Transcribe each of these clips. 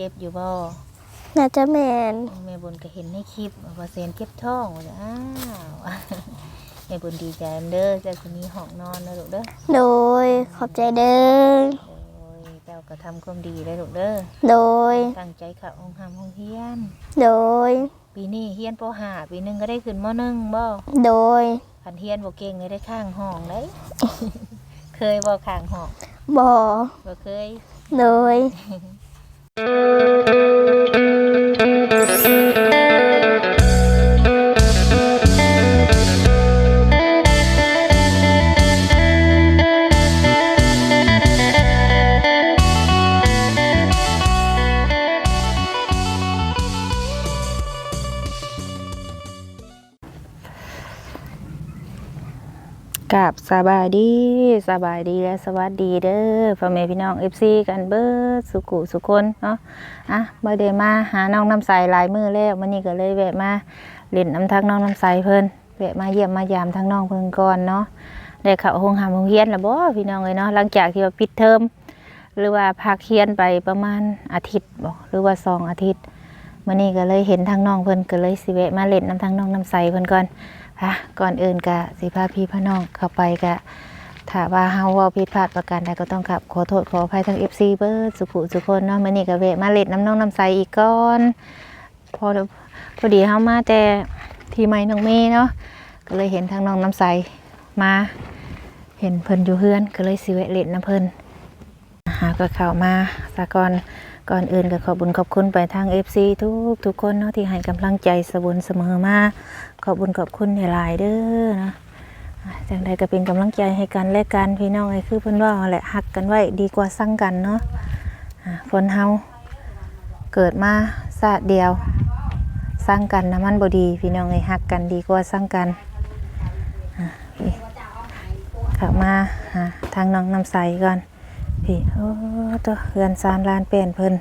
จ็บอยู่บ่น่าจะแมนแม่บุญก็เห็นในคลิปว่าเซนเจ็บท้องว่าจะอ้าวแม่บุญดีใจนำเด้อเจ้าคนนี้ห้องนอนนะลูกเด้อโดยขอบใจเด้อโอ้ยเจ้าก็ทำความดีเลยลูกเด้อโดยตั้งใจเขับองค์หามองเฮียน โดย ปีนี้เฮียนปห้าปีหนึงก็ได้ขึ้นมหนึ่งบ่โดยขันเฮียนบ่เก่งเลยได้ข้างห้องเลย เคยบ่ข้างห้องบ่บ่เคย โดย Música กับสบายดีสบายดีและสวัสดีเด้อพ่อแม่พี่น้อง FC กันเบิร์ดสุขุสุคนเนาะอะบ่ได้มาหาน้องน้ำใสลายมือแล้วมื้อนี้ก็เลยแวะมาเล่นน้ำทักน้องน้ำใสเพิ่นแวะมาเยี่ยมมายามทั้งน้องเพิ่นก่อนเนาะได้เข้าโรงหามโรงเรียนแล้วบ่พี่น้องเอ้ยเนาะหลังจากที่ว่าปิดเทอมหรือว่าพักเรียนไปประมาณอาทิตย์บ่หรือว่าสองอาทิตย์มื้อนี้ก็เลยเห็นทั้งน้องเพิ่นก็เลยสิแวะมาเล่นน้ำทั้งน้องน้ำใสเพิ่นก่อน ค่ะก่อนอื่นกะสิพาพี่พน้องเข้าไปกะถ้าว่าเฮาว้าผิดพลาดประการใดก็ต้องขับขอโทษขออภัยทั้ง FC เบิดสุขุสุคนเนาะมื้อนี้ก็แวะมาเล่นน้ำน้องน้ำใสอีกก่อนพอพอดีเฮามาแต่ที่ไม้น้องเมย์เนาะก็เลยเห็นทางน้องน้ำใสมาเห็นเพิ่นอยู่เฮือนก็เลยสิแวะเล่นน้ำเพิ่นหาก็เข้ามาซะก่อน ก่อนอื่นก็ขอบุญขอบคุณไปทาง FC ทุกทุกคนเนาะที่ให้กำลังใจสบุนเสมอมาขอบุญขอบคุณหลายเด้อนะอะจังใดก็เป็นกำลังใจให้กันและกันพี่น้องไอ้คือเพิ่นว่าแหละหักกันไว้ดีกว่าสั่งกันเนาะคนเฮาเกิดมาชาติเดียวสร้างกันนะมันบดี พี่น้องไอ้หักกันดีกว่าสร้างกันขับมาทางน้องน้ำใสก่อน พี่ โอ้ตัวเฮือนซานลานเป็นเพิ่น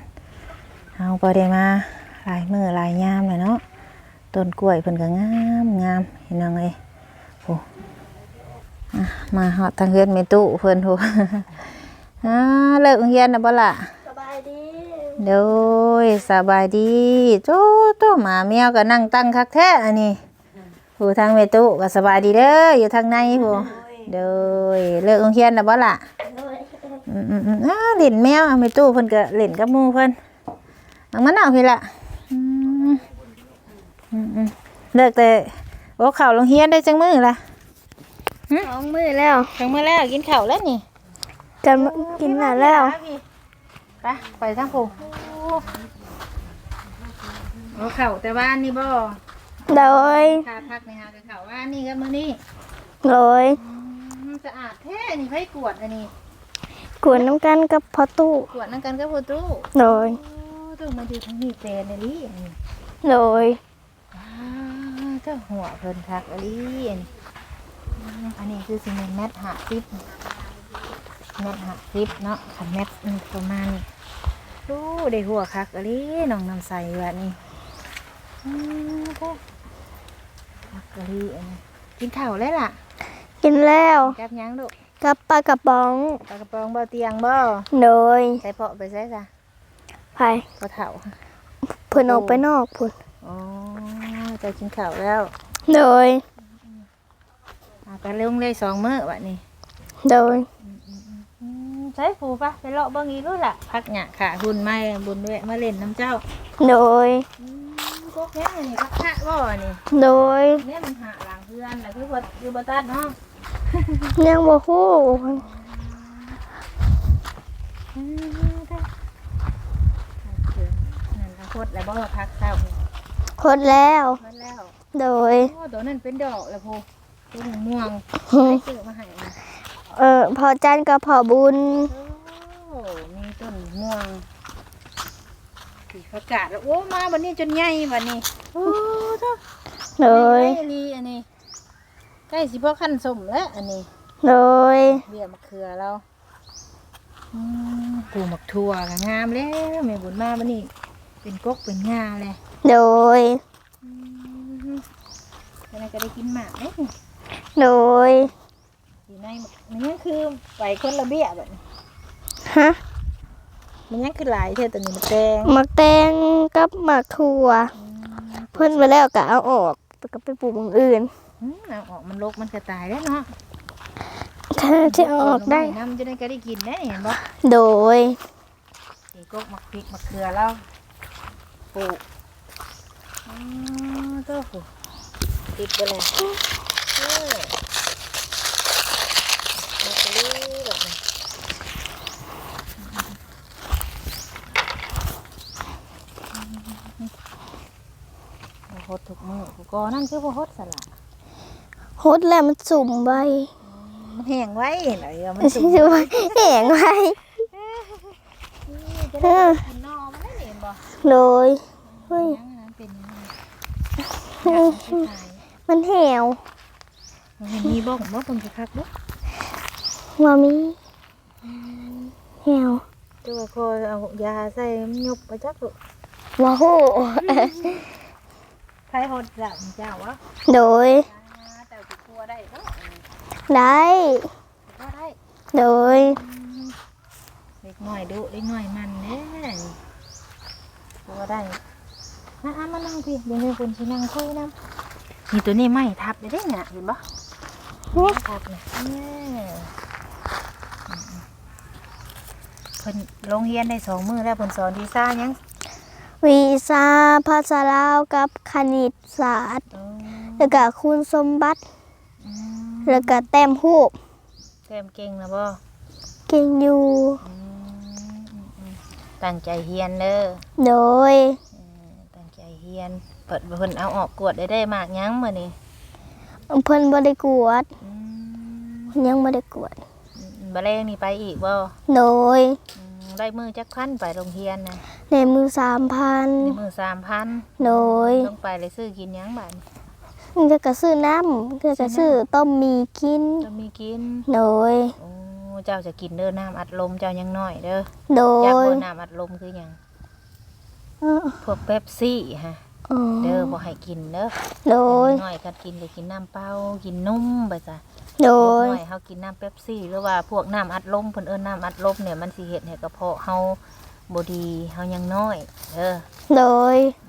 เอาบ่ได้มาหลายมือหลายยามเลยเนาะ ต้นกล้วยเพิ่นก็งามงามเห็นยังไงโอ้อะมาฮอดทางเฮือนเมตุเพิ่นโหอ่าเลิกโรงเรียนนะบ่ล่ะสบายดีโดยสบายดีโตโตหมาแมวก็นั่งตั้งคักแท้อันนี้ผู้ทางเมตุก็สบายดีเด้ออยู่ทางในผู้โดยเลิกโรงเรียนนะบ่ล่ะโดย อืมอืมอืมอ่าเล่นแมวเอาเมตุเพิ่นก็เล่นกับหมู่เพิ่นนังมันเอาพี่ล่ะอืมอืมอืมเลิกแต่โอ้ข้าวโรงเรียนได้จังมื้อล่ะสองมือแล้วจังมื้อแล้วกินข้าวแล้วนี่จะมากินหนาแล้วไปไปทางผู้โอ้ข้าวแต่ว่านี่บ่โดยค่าพักนี่ฮะกับข้าวว่านี่ก็มื้อนี้โดยอืมสะอาดแท้นี่ไผกวดอันนี้ กวนน้ำกันกับพอตู้กวดนั่งกันกับผู้ตู้โดยโอ้ต้องมาดูทางนี้เจนเลยอันนี้โดยอ่าเจ้าหัวเพิ่นคักอะลีอันนี้อืมอันนี้คือสิเมนแมทหาซิปแมทหาซิปเนาะคันแมทอืมประมาณนี้ดูได้หัวคักอะลีน้องน้ำใสแบบนี้อืมเด้อคักอะลีอันนี้กินข้าวแล้วล่ะกินแล้วกับหยังลูก กับปลากระป๋อง ปลากระป๋องบ่เตียงบ่โดยใส่เพาะไปใส่จ้ะไผ่ก็เถ่าเพิ่นออกไปนอกพุ่นอ๋อจะกินข้าวแล้ว โดยอ่าไปลงเลยสองมื้อวะนี่โดยอืมใช้ผูปะไปเลาะเบิ่งอีกรู้ล่ะพักหยะขาหุ่นไม้บุญแวะมาเล่นน้ำเจ้า โดยอืมพวกนี้นี่พักขะบ่นี่โดยเนี่ยมันหาหลังเพื่อนแล้วคือบ่คือบ่ตัดเนาะ ยังบ่ฮู้อืมได้เถื่อนนั่นละโคตรแล้วบ่พักเช้านี่คดแล้วเพิ่นแล้ว โดยโอ้ตัวนั้นเป็นดอกแล้วพูตัวม่วงหึใครซื้อมาให้นะเออพอจันทร์กับพอบุญโอ้มีต้นม่วงสีประกาศแล้วโอ้มาวันนี้จนใหญ่วันนี้โอ้เท่าโดยใหญ่ลีอันนี้ ใกล้สิพ่อขั้นสมแล้วอันนี้โดยเบี้ยมะเขือเราอืมปลูกหมักถั่วก็งามแล้วแม่บุญมาวันนี้ เป็นกกเป็นงาเลยโดย อืมแล้วก็ได้กินหมากเอ๊ะโดยอยู่ในหมักนี่คือไปคนละเบี้ยแบบนี้ฮะมันยังคือหลายเท่าตัวนี้มันแดงหมักแตงกับหมักถั่วเพิ่นไปแล้วก็เอาออกแล้วก็ไปปลูกอย่างอื่นอืม เอาออกมันลกมันจะตายแล้วเนาะถ้าจะเอาออกได้ น้ำจะได้ก็ได้กินได้เห็นบ่โดยนี่กกมักพริกมักเกลือแล้วปลูกอ๋อตัวผูติดไปเลยเออแล้วก็ลีแบบนี้บ่ฮดทุกมือกูก็นั่นคือบ่ฮดสละฮดแล้วมันสุ่มไว้มันแห้งไว้ไหนอะมันไม่สุใช่กว่าแห้งไว้จะได้กินนอมันได้เห็นบ่โดยเฮ้ยยังอันนั้นเป็นยังไงอยากให้ขายมันแหวมันมีบ้องบ่คนสิคักบ่ว่ามีแหวตัวคอยเอายาใส่มันยุบไปจักลูกว่าโหใครฮอดละมันเจ้าวะโดย อ่าแต่สิกลัวได้เนาะได้ก็ได้โดย เล็กน้อยดุเล็กน้อยมันเด้กลัวได้มาอะมานั่งพี่เดี๋ยวให้คนสินั่งคุยนํนี่ตัวนี้ไม่ทับได้เด้เนี่ยเห็นบ่ทับเนี่ยเนี่ยอืมๆเพิ่นโรงเรียนได้สองมือแล้วเพิ่นสอนวีซ่ายังวีซ่าภาษาลาวกับคณิตศาสตร์อ๋อแล้วก็คุณสมบัติอืม แล้วก็แต้มหูปแต้มเก่งนะบ่เก่งอยู่ อืมๆๆตั้งใจเฮียนเด้อโดยเออตั้งใจเฮียน เปิดเพิ่นเอาออกกวดได้ได้มากยังมื้อนี้เพิ่นบ่ได้กวดอืมยังบ่ได้กวด บ่แรงนี่ไปอีกบ่โดยอืมได้มือจักพันไปโรงเรียนนะในมือได้3,000มือ3,000โดย ต้องไปเลยซื้อกินหยังบัด เดี๋ยวก็ซื้อน้ำเดี๋ยวก็ซื้อต้มมีกิน จะมีกิน โดย โอ้เจ้าจะกินเด้อน้ำอัดลมเจ้ายังน้อยเด้อโดจากยบ่น้ำอัดลมคือหยังเออพวกเป๊ปซี่ฮะ อ๋อเด้อบ่ให้กินเด้อโดย น้อยๆก็กินก็กินน้ำเปล่ากินนมไปจ้ะ โดย น้อยๆเฮากินน้ำเป๊ปซี่ หรือว่าพวกน้ำอัดลมเพิ่นเอิ้นน้ำอัดลมเนี่ยมันสิเฮ็ดให้กระเพาะเฮาบ่ดีเฮายังน้อยเด้อโดย อืม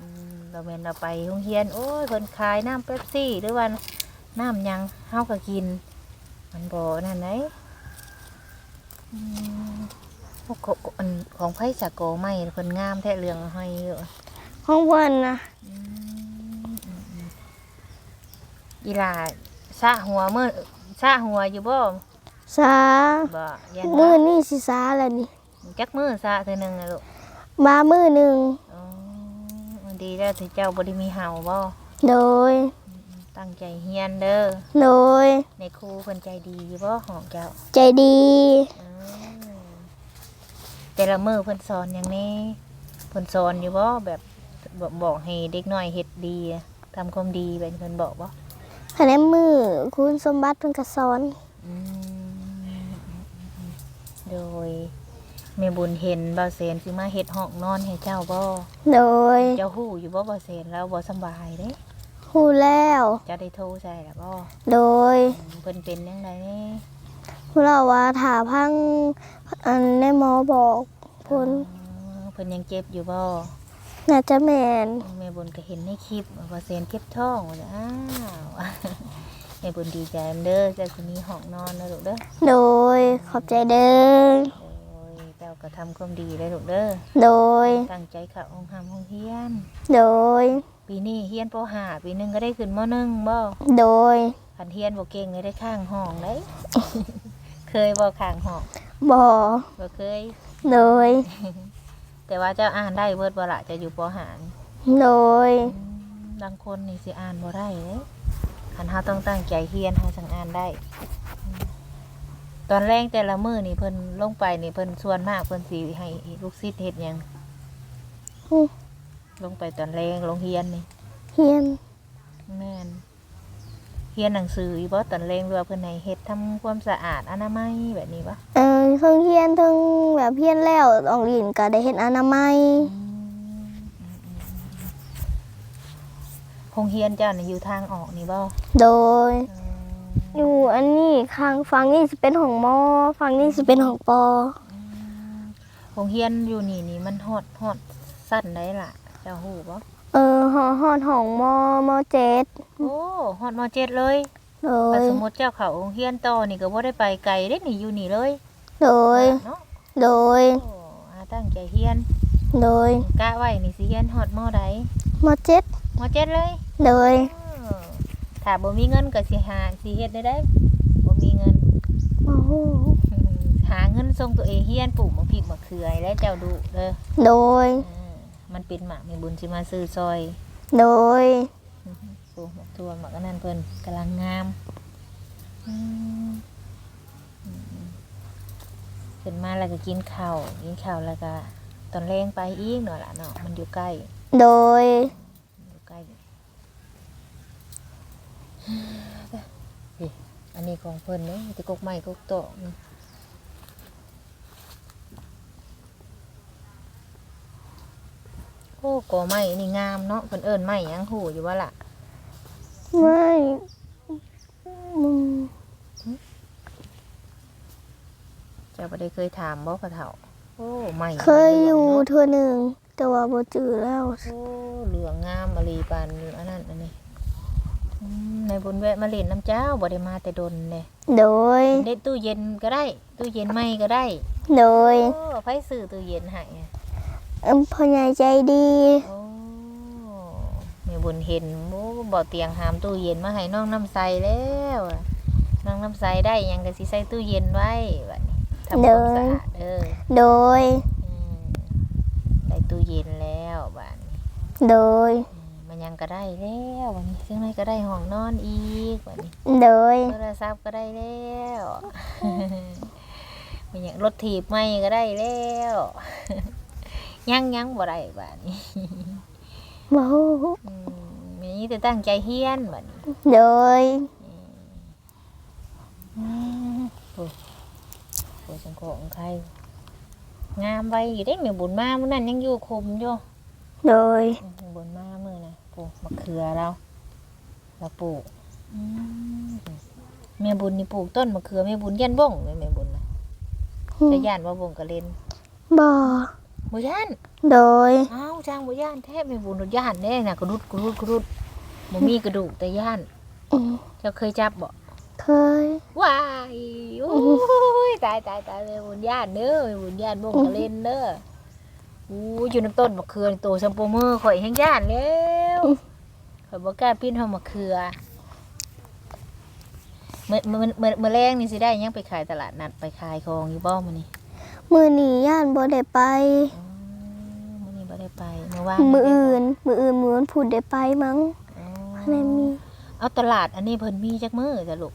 เราแม่นเราไปโรงเรียน โอ้ยเพิ่นขายน้ำเป๊ปซี่ หรือว่าน้ำหยังเฮาก็กิน มันบ่นั่นไหนอืมพวกของอันของไผสากโกไม่เพิ่นงามแท้เรื่องให้เยอะห้องเพิ่นนะอืมอืมอืมอีหลาซะหัวมือซะหัวอยู่บ่สาบ่ยันมือว่านี่สิสาแล้วนี่จักมือซะเทื่อหนึงน่ะลูกมามือหนึ่งอ๋อ ดีแล้วที่เจ้าบ่ได้มีเห่าบ่โดย ตั้งใจเฮียนเด้อโดย ในครูเพิ่นใจดีอยู่บ่ของเจ้าใจดี อืมแต่ละมื้อเพิ่นสอนอย่างนี้เพิ่นสอนอยู่บ่แบบบอกบอกให้เด็กน้อยเฮ็ดดีทำความดีแบบเพิ่นบอกบ่คะแนนมือคุณสมบัติเพิ่นก็สอน อืมโดย แม่บุญเห็นบ่าวเซนสิมาเฮ็ดห้องนอนให้เจ้าบ่โดยเจ้าฮู้อยู่บ่บ่าวเซนแล้วบ่สำบายเด้ฮู้แล้ว เจ้าได้โทรใส่แล้วบ่โดยอืมเพิ่นเป็นจังไดนี่ผู้เราว่าถาพังอันในหมอบอกผลอ๋อเพิ่นยังเจ็บอยู่บ่น่าจะแม่นแม่บุญก็เห็นในคลิปว่าบ่าวเซนเจ็บท้องว่าจะอ้าวแม่บุญดีใจนำเด้อเจ้าสิมีห้องนอนนะลูกเด้อโดยขอบใจเด้อโอ้ยเจ้าก็ทำความดีเลยลูกเด้อโดย ตั้งใจเข้าห้องหำห้องเฮียน โดย ปีนี้เฮียนปห้าปีหนึงก็ได้ขึ้นมหนึ่งบ่โดยคันเฮียนบ่เก่งเลยได้ข้างห้องเลย เคยบ่ข้างห้องบ่บ่เคย โดย แต่ว่าเจ้าอ่านได้เบิดบ่ละจะอยู่ปห้านี่โดยอืมบางคนนี่สิอ่านบ่ได้เด้คันเฮาต้องตั้งใจเฮียนเฮาจังอ่านได้อืม ตอนแรกแต่ละมื้อนี่เพิ่นลงไปนี่เพิ่นส่วนมากเพิ่นสิให้ลูกศิษย์เฮ็ดหยังอืมลงไปตอนแรงลงเฮียนนี่เฮียนแม่นเฮียนหนังสืออีบ่ตอนแรงหรือว่าเพิ่นให้เฮ็ดทำความสะอาดอนามัยแบบนี้บ่เออเพิ่งเฮียนเพิ่งแบบเฮียนแล้วออกลินก็ได้เห็นอนามัยคงเฮียนเจ้านี่อยู่ทางออกนี่บ่โดยอ ยู่อันนี้ข้างฝั่งนี้สิเป็นของหมอฝั่งนี้สิเป็นของปอโรงเรียนอยู่นี่นี่มันฮอดฮอดสั้นได้ล่ะเจ้าฮู้บ่เออหอหอดห้องมมเจ็ดโอ้ฮอดมเจ็ดเลยโดถ้ายสมมุติเจ้าเข้าโรงเรียนต่อนี่ก็บ่ได้ไปไกลเด้นี่อยู่นี่เลยโดยเนาะโดยโอ้อาตั้งใจเรียนโดยกะไว้นี่สิเรียนฮอดมใดมเจ็ดมเจ็ดเลย โดยเออ ถ้าบ่มีเงินก็สิหาสิเฮ็ดได้ได้บ่มีเงินโอ้โหหาเงินส่งตัวเองเฮียนปลูกมะพริกมะเขือให้แล้วเจ้าดูเด้อโดยเออมันเป็นหมากมีบุญสิมาซื้อซอยโดยปลูกหมกตัวหมากอันนั้นเพิ่นกำลังงามอืมอืมขึ้นมาแล้วก็กินข้าวกินข้าวแล้วก็ตอนแรงไปอีกหน่อยละเนาะมันอยู่ใกล้ โดยอยู่ใกล้เฮ้ย อันนี้ของเพิ่นเนาะมีแต่กกไม้กกโตะนี่โอ้กอไม้นี่งามเนาะเพิ่นเอิ้นไม้หยังหูอยู่ว่าล่ะไม่มึงเจ้าบ่ได้เคยถามบ่พ่อเฒ่าโอ้ไม้เคยอยู่เทื่อหนึ่งแต่ว่าบ่จือแล้วโอ้เหลืองงามอลีปานอยู่อันนั้นอันนี้อืม ในบนแวะมาเล่นน้ำเจ้าบ่ได้มาแต่ดนเด้โดยได้ตู้เย็นก็ได้ ตู้เย็นใหม่ก็ได้ โดยโอ้ไผซื้อตู้เย็นให้อะอำพ่อใหญ่ใจดี โอ้แม่บุญเห็นโอ้บ่เตียงหามตู้เย็นมาให้น้องน้ำใสแล้วอะน้องน้ำใสได้หยังก็สิใส่ตู้เย็นไว้บัดนี้ทำความสะอาดเด้อโดย อืมได้ตู้เย็นแล้วบัดนี้ โดย อืมมัน ยังก็ได้แล้วบัดนี้ซึ่งไม่ก็ได้ห้องนอนอีกบัดนี้โดยโทรศัพท์ก็ได้แล้วมันยังรถถีบไม่ก็ได้แล้วยังยังบ่ได้บัดนี้บ่ฮู้อืมมีแต่ตั้งใจเฮียนบัดนี้โดยอืมโอ้โหสังของใครงามไว้อยู่ได้เหมือนบุญมามื้อนั้นยังอยู่คมอยู่โดยอืมบุญมา มื้อนะปลูกมะเขือเราเราปลูกอืมแม่บุญนี่ปลูกต้นมะเขือแม่บุญยันบ่งเลยแม่บุญนะจะย่านว่าบ่งก็เล่นบ่บ่ย่านโดยอ้าวจ้างบ่ย่านแท้แม่บุญรถย่านแน่น่ะกระดุดกระดุดกระดุดบ่มีกระดูกแต่ย่านอืมเจ้าเคยจับบ่เคยว้ายโอ้ยตายตายตายเลยบุญญาติเด้อบุญญาติบ่งกะเล่นเด้ออู้อยู่น้ำต้นมะเขือนี่โตซัมโปมือข่อยแห้งญาติแล้ว ข่อยบ่กล้าปิ้นเฮามะเขือเมื่อเมื่อเมื่อเมื่อแรงนี่สิได้หยังไปขายตลาดนัดไปขายของอยู่บ่มื้อนี้มื้อนี้ย่านบ่ได้ไป อ๋อมื้อนี้บ่ได้ไปเมื่อวานมื้ออื่น มื้ออื่นมื้อวันพุธได้ไปมั้งอ๋อแม่มีเอาตลาดอันนี้เพิ่นมีจักมื้อจ้ะลูก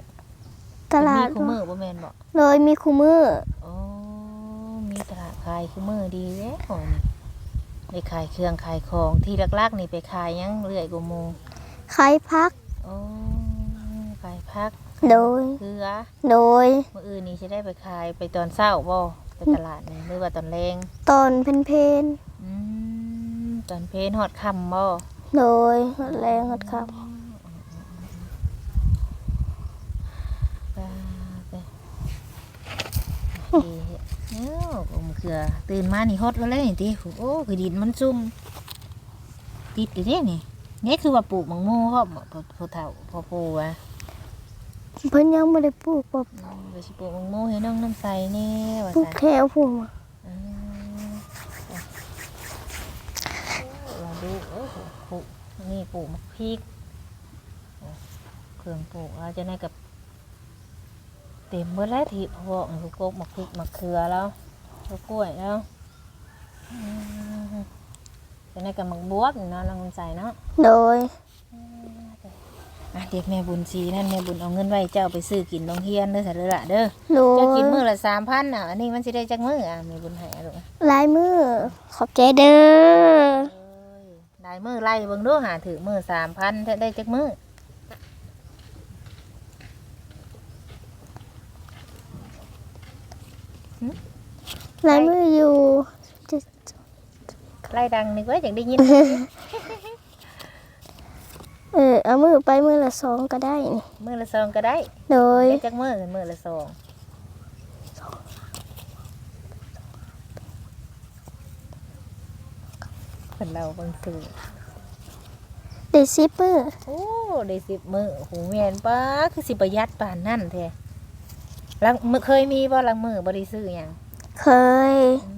ตลาดเพิ่นมีคู่มื้อบ่แม่นบ่เลยมีคู่มืออ๋อมีตลาดขายคู่มื้อดีแล้วนี่ไปขายเครื่องขายของที่ลักๆนี่ไปขายหยังเรื่อยกว่าหมู่ ขายพักอ๋อขายผักโดย เกลือโดยมื้ออื่นนี่สิได้ไปขายไปตอนเช้าบ่ไปตลาดนี่หรือว่าตอนแรงตอนเพนเพนอืมตอนเพลฮอดค่ำบ่โดยหดแรงหดครับไปไปดีเอ้าผมเขือตื่นมานี่ฮอดแล้วเลยนี่ติโอ้คือดินมันซุ่มติดอยู่เด้นี่ นี่คือว่าปลูกมังโม่พ่อบ่พ่อพ่อเฒ่าพ่อปู่อะเพิ่นยังไม่ได้ปลูกบ่อืมไปสิปลูกมังโม่ให้น้องน้ำใสนี่ว่าปลูกซั่นแถวผมอะอืมเราดูเออปลูกนี่ปลูกมะพริกโอ้เครื่องปลูกเราจะได้กับเต็มเมื่อแล้วที่พวกมันกกมะพริกมะเขือแล้วก็กล้วยแล้ว อืมจะได้กับมักบวบนี่เนาะน้องใส่เนาะโดย อะเด็กแม่บุญสีนั่นแม่บุญเอาเงินไว้เจ้าไปซื้อกินโรงเรียนเด้อสัตว์ละเด้อโดเจ้ากิยนมื้อละสามพันอะอันนี้มันสิได้จักมื้ออะแม่บุญให้อะลูกลายมือขอบใจเด้อเอ้ยได้มื้อไล่เบิ่งดูหาถือมื้อสามพันได้จักมื้อลายมืออยู่ ไล่ดังนี่ก็อยากได้ยิน เออเอามือไปมือละสองก็ได้นี่มื้อละซองก็ได้โดย ได้จักมื้อมื้อละซองเราเบิ่งซื้อได้ซิปมือโอ้ได้สิบมือโหแม่นป้าคือสิประหยัดปานนั่นแท้ลังมือเคยมีบ่ลังมือบ่ได้ซื้อหยังเคย อื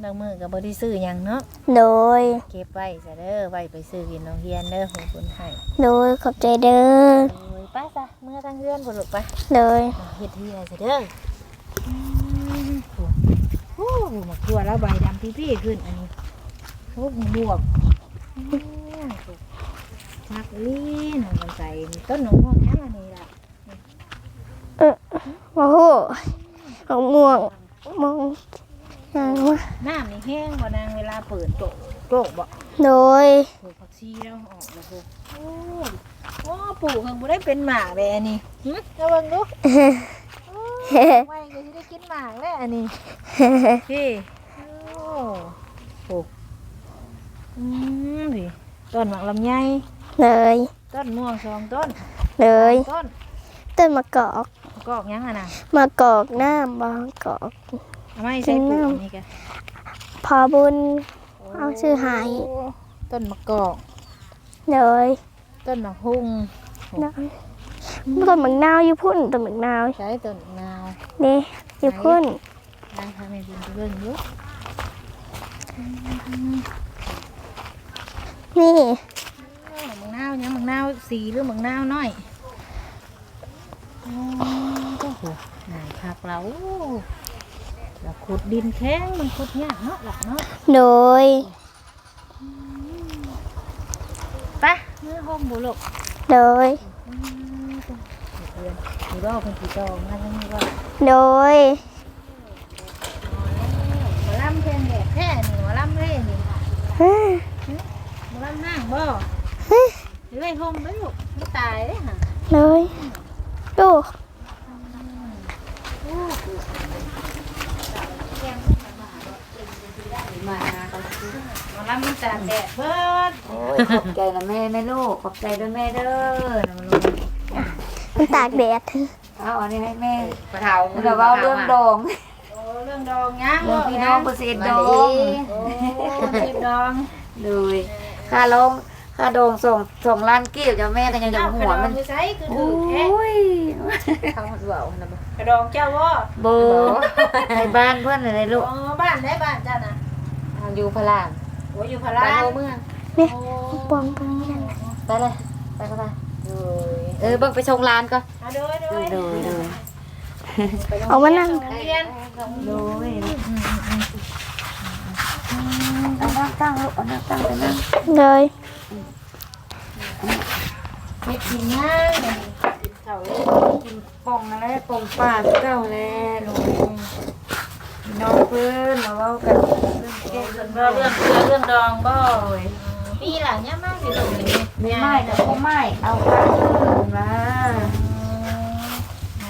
มลังมือก็บ่ได้ซื้อหยังเนาะโดย เก็บไว้ซะเด้อไว้ไปซื้อกินโรงเรียนเด้อของคุณให้โดยขอบใจเด้อโอ้ยไป้าซะเมื่อทางเรือนพุ่นลูกไปโดยมาเฮ็ดที่อะไรซะเด้ออืมโอ้โหหมกตัวแล้วใบดำพี่ๆขึ้นอันนี้โอ้บวบอืมชักลีนของมันใส่ต้นหนมพวกนี้อันนี้ล่ะโอ้โหเอาม่วงมองยังวะ น้ำนี่แห้งบ่นาง เวลาเปิดโตะโตะบ่โดยปลูกผักชีแล้วออกแล้วพวกโอ้ยโอ้ปลูกเพิ่งบ่ได้เป็นหมากเลยอันนี้หึเอาเบิ่งดูโอ้ยไว้ก็สิได้กินหมากแล้วอันนี้พี่โอ้ปลูกอืมพี่ต้นหมากลำไยเลยต้นม่วงสองต้นเลยต้นต้นมะกอกกอกยังอะนะมะกอกน้ำบางกอก เอาไม่ใช่ปลูกอันนี่กะ พอบุญเอาชื่อให้โอ้ต้นมะกอกเลยต้นมะฮุ่งนะต้นมะนาวอยู่พุ่นต้นมะนาวใช้ต้นนาวนี่อยู่พุ่นได้ค่ะแม่ดินเบิ่งอยู่นี่โอ้มังนาวยังมังนาวสีหรือมังนาวน้อยโอ้โอ้โหนายคักเรา เราขุดดินแข็งมันขุดยากเนาะหลักเนาะโดยไปเมื่อห้องบุลูกโดยอืมเดือนมีรอบเป็นผีจองมาทั้งนี้ว่าโดย หมอลำเพลงแดดแท้นี่หมอลำเพลงนี่ฮ่าหมอลำห้างบ่หรือไอ้ห้องไม่ลูกไม่ตายเลยค่ะเลยดู หมอลำมันตากแดดเบิด โอ้ย ขอบใจนะแม่แม่ลูกขอบใจด้วยแม่เด้อนะลูกมันตากแดดเอาอันนี้ให้แม่ปะเทาเราเว้าเรื่องดองโอ้เรื่องดองยังเรื่องพี่น้องเปอร์เซ็นต์ดองโอ้รีบดองเลยค่าลงค่าดองส่งส่งล้านกิ้วจะแม่ก็ยังจะหัวมันใช้คือโอถือแท้้ยทางเบานะบ่กระดองเจ้าว่าโบในบ้านเพื่อนอะไรลูกอ๋อบ้านได้บ้านเจ้าน่ะทางอยู่พลานโอ้อยู่พาบ้ารานโอเมือง โอ้ปองตรงนี้นั่นแหละไปเลย ไปก็ไปโดยเออเบิ่งไปชงร้านก่อนอะโดยโดยโดยโดยเอามานั่งเรียนโดยเอานั่งตั้งลูกเอานั่งตั้งไปนั่งเลยเฮ็ดกินง่ายเลยเท่าเลยกินป่องอะไรป่องป่าเก้าแล้วลูกพี่น้องเพื่อนมาเว้ากันเรื่องแก้เรื่เรื่อองงเรื่องเรื่องเรื่องดอง บ่ปีหลังเนี่ยมากสิลูกนี่ไม่ไม่แต่ก็ไม่เอาข้าวนะ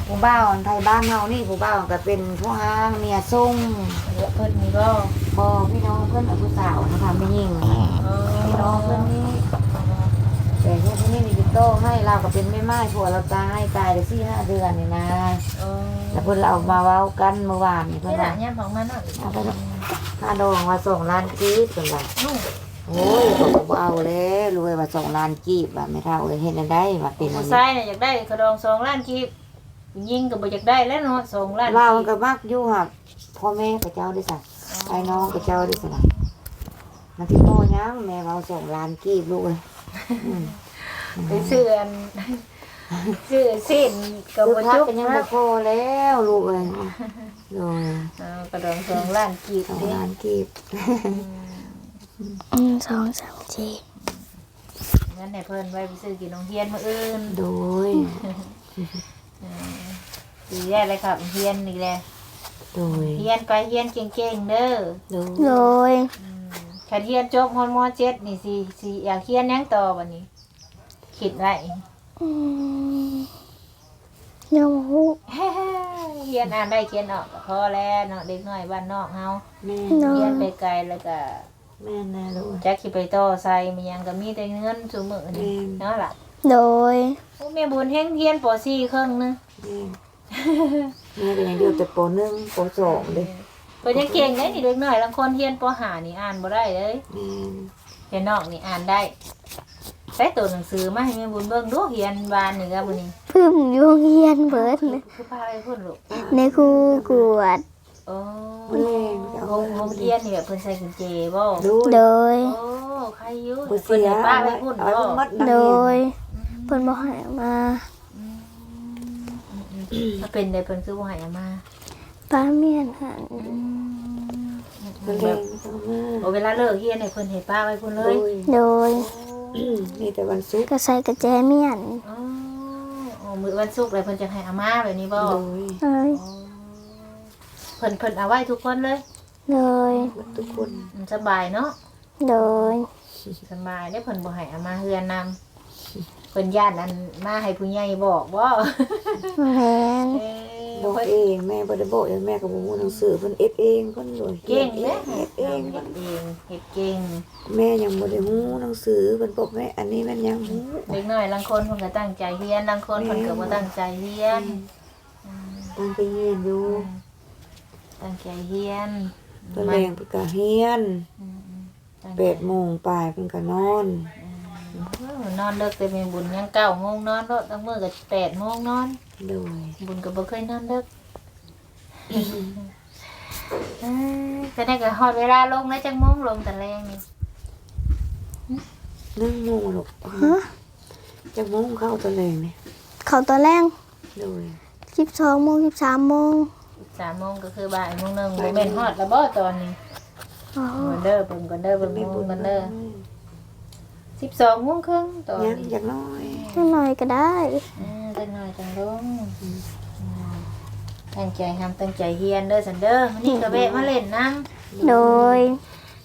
ผู้บ่าวไทยบ้านเฮานี่ผู้บ่าวก็เป็นผู้ห้างเมียส่งเพิ่นมีบ่บอพี่น้องเพื่อนเอาผู้สาวมาทำไม่ยิ่งพี่น้องเพื่อนนี่แต่แค่ที่นี่มีจิโต้ให้เราก็เป็นไม่ไม้ผัวเราตายตายได้สี่ห้าเดือนนี่นะแล้วเพื่อนเราเอามาเว้ากันเมื่อวานนี่เพื่นี่อนหลัว่างเนี่ยของมันเนาะเอาไปแล้วค่าดองมาส่งล้านกีบกันว่า โอ้ยเขาก็บ่เอาแล้วรวยว่าส่งล้านกีบว่าไม่เท่าเลยเห็นได้ว่าเป็นอัผู้นชานี้ยเนี่ยอยากได้กระดองสองล้านกีบยิงก็บ่อยากได้แล้วเนาะสองล้านเรามันก็มักอยู่หักพ่อแม่กับเจ้าได้สั่งไอ้น้องกับเจ้าได้สั่งมันที่โม่ยังแม่เราส่งล้านกีบลูกเลยอืมไปซื้ออันซื้อสิ้นก็คือบ่พักจุกกันยังนะบ่พอแล้วลูกเลยโดยกระดองสองล้านกีบสองดิล้านกีบ หนึ่งสองสามสี่งั้นให้เพิ่นไว้ไปซื้อกินโรงเรียนมื้ออื่นโดยสิแย่เลยครับเรียนนี่แหละโดยเรียนไปเรียนเก่งๆเด้อโดยโดยถ้าเรียนจบฮอนมอเจ็ดนี่สิสิอยากเรียนหยังต่อบัดนี้ คิดไว้อืมยังหูเรียนอ่านได้เขียนออกก็พอแล้วเนาะเด็กน้อยบ้านนอกเฮาแม่โดเรียยนไปไกลแล้วก็ แม่นะลูก จักสิไปต่อใส่มันยังก็มีแต่เงินซุมื้อนี่อืม เนาะล่ะโดย โอ้แม่บุญเฮงเรียนป .4 ครึ่งนึงแม่แม่ก็ยังเดียวแต่ปหนึ่งปสองเลยเพิ่นยังเก่งเด้นี่เด็กน้อยบางคนเรียนป .5 นี่อ่านบ่ได้เลยแม่เดี๋ยวนอกนี่อ่านได้ใช้ตัวหนังสือมาให้แม่บุญเบิ่งดูเฮียนบานนี่ครับบุญนี่พึ่งอยู่โรงเรียนเบิดนะคือพาไปพุ่นลูกในครูกวด โอ้มันแรงจะโฮเอามโฮมเฮียนนี่แบบเพิ่นใส่กุญแจบ่ดูโดย โอ้ใครอยู่บุเพิ่นเสียให้ป้าไปพุ่นเอาบ่ ไว้มัดนักโดเรียยนเพิ่นบ่ให้มาถ้าเป็นได้เพิ่นคือบ่ให้เอามาป้าเมียนหันมันแรงจะเอามาโอ้เวลาเลิกเฮียนให้เพิ่นให้ป้าไว้พุ่นเลโดยยโดยนี่แต่วันศุกร์ก็ใส่กระแจเมียนอ๋อโอ้มื้อวันศุกร์เลยเพิ่นจะให้เอามาแบบนี้บ่โดยเอ้ย เพิ่นเพิ่นเอาไว้ทุกคนเลยโดยทุกคนอืมสบายเนาะโดยสบายได้เพิ่นบ่ให้เอามาเฮือนนำเพิ่นย่านอันมาให้ผู้ใหญ่บอกบ่แม่นเอ้บอกเพิ่นเองแม่บ่ได้บอกเองแม่ก็บ่ฮู้หนังสือเพิ่นเอ็ดเองเพิ่นเลยเก่งเอเด้งเอ็ดเองเฮ็ดเองเฮ็ดเก่งแม่ยังบ่ได้ฮู้หนังสือเพิ่นบอกแม่อันนี้มันยังฮู้เด็กน้อยบางคนเพิ่นก็ตั้งใจเรียนบางคนเพิ่นก็บ่ตั้งใจเรียน ตั้งไปเรียนอยู่ ตั้งใจเรียนตอนแรงเพิ่นก็เรียนตั้งใจ8โมงปลายเพิ่นก็นอน เออนอนเลิกแต่แม่บุญยัง9โมงนอนเนาะตั้งมื้อก็8โมงนอน โดยบุญก็บ่เคยนอนเลิกเอ้ยก็ได้ก็ฮอดเวลาลงแล้วจังโมงลงแต่แรงนี่1โมงลูกฮะจักโมงเข้าตอนแรงนี่เขาตัวแรงโดย12โมง13โมง สามโมงก็คือบ่ายโมงหนึงบ่แม่นฮอดแล้วบ่ตอนนี้อ๋อเบิ่งเด้อเบิ่งก่อนเด้อเบิ่งมีโมบุงญก่อนเลเด้ยอ12โมงครึ่งตอนยังนี้อยากน้อยจังหน่อยก็ได้อ่าจังหน่อยจังลงตั้งใจทำตั้งใจเฮียนเด้อสันเด้อมันนี่ก็แวะมาเล่นน้ำโดย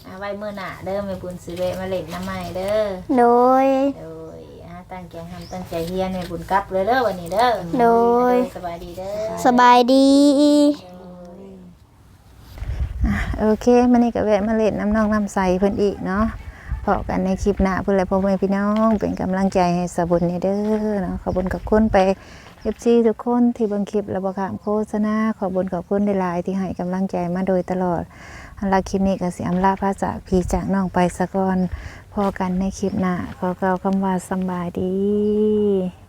อ่าไว้มื้อหน้าเด้อแม่บุญสิแวะมาเล่นน้ำใหม่เด้อโดย โดยอ่า ตั้งใจทำตั้งใจเฮียนแม่บุญกลับเลยเด้อวันนี้เด้อโดย สบายดีเด้อ สบายดีโอเคมันนี่ก็แวะมาเล่นน้ำน้องน้ำใสเพิ่นอีกเนาะพอกันในคลิปหน้าเพื่อนและพ่อแม่พี่น้องเป็นกำลังใจให้สบุญนี่เด้อเนาะขอบคุญขอบคุณไปเอฟซีทุกคนที่เบังคลิปและบขามโฆษณาขอบคุญขอบคุณหลายๆที่ให้กำลังใจมาโดยตลอดอันลาคลิปนี้ก็เสียมลาพระจากพี่จากน้องไปสะก่อน พอกันในคลิปหน้าขอกล่าวคำว่าสบายดี